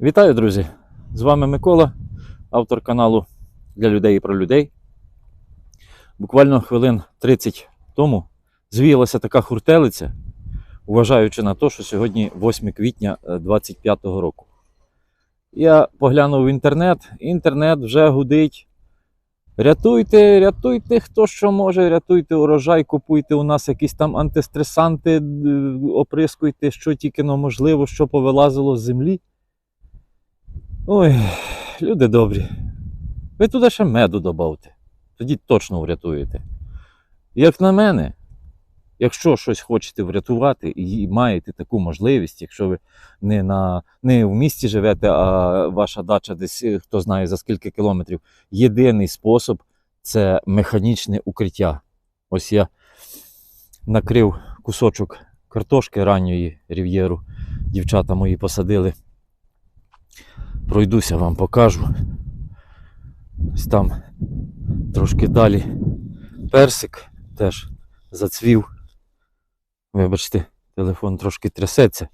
Вітаю, друзі! З вами Микола, автор каналу для людей і про людей. Буквально хвилин 30 тому звіялася така хуртелиця, вважаючи на те, що сьогодні 8 квітня 2025 року. Я поглянув в інтернет, інтернет вже гудить. Рятуйте, рятуйте, хто що може, рятуйте урожай, купуйте у нас якісь там антистресанти, оприскуйте, що тільки можливо, що повилазило з землі. Ой, люди добрі. Ви туди ще меду добавте. Тоді точно врятуєте. Як на мене, якщо щось хочете врятувати і маєте таку можливість, якщо ви не, на, не в місті живете, а ваша дача десь е, хто знає за скільки кілометрів, єдиний спосіб це механічне укриття. Ось я накрив кусочок картошки ранньої рів'єру. Дівчата мої посадили пройдуся, вам покажу. Ось там трошки далі персик теж зацвів. Вибачте, телефон трошки трясеться.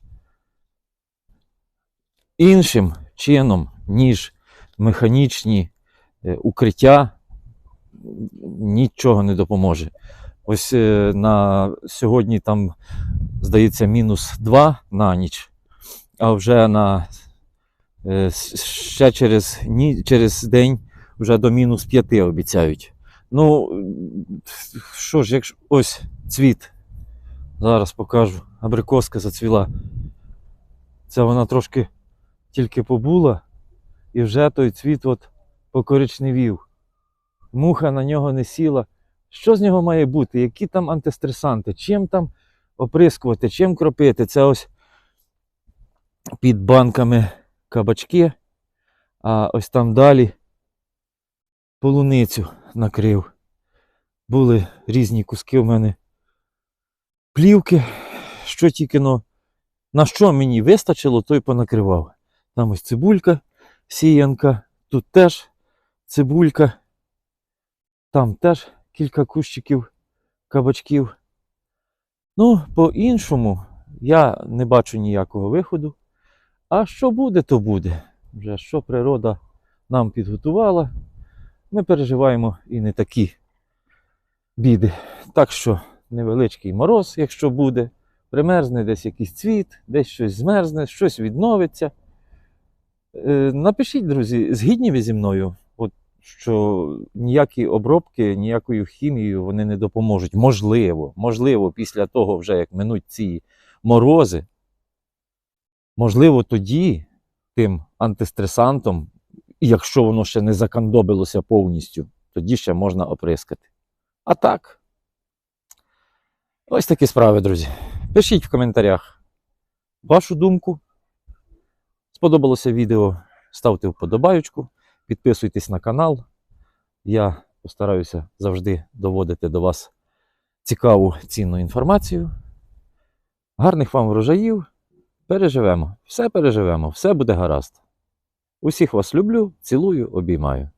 Іншим чином, ніж механічні е, укриття, нічого не допоможе. Ось е, на сьогодні там, здається, мінус 2 на ніч, а вже на ще через, ні, через день вже до мінус 5 обіцяють. Ну, що ж, якщо ось цвіт. Зараз покажу. Абрикоска зацвіла. Це вона трошки тільки побула, і вже той цвіт от покоричневів. Муха на нього не сіла. Що з нього має бути? Які там антистресанти? Чим там оприскувати, чим кропити? Це ось під банками кабачки, а ось там далі полуницю накрив. Були різні куски в мене плівки, що тільки но, на що мені вистачило, то й понакривав. Там ось цибулька, сіянка, тут теж цибулька, там теж кілька кущиків кабачків. Ну, по-іншому я не бачу ніякого виходу. А що буде, то буде. Вже що природа нам підготувала, ми переживаємо і не такі біди. Так що невеличкий мороз, якщо буде, примерзне десь якийсь цвіт, десь щось змерзне, щось відновиться. Е, Напишіть, друзі, згідні ви зі мною, от, що ніякі обробки, ніякою хімією вони не допоможуть. Можливо, можливо, після того, вже як минуть ці морози, Можливо, тоді тим антистресантом, якщо воно ще не закандобилося повністю, тоді ще можна оприскати. А так, ось такі справи, друзі. Пишіть в коментарях вашу думку. Сподобалося відео, ставте вподобайку, підписуйтесь на канал. Я постараюся завжди доводити до вас цікаву цінну інформацію. Гарних вам врожаїв! Переживемо, все переживемо, все буде гаразд. Усіх вас люблю, цілую, обіймаю.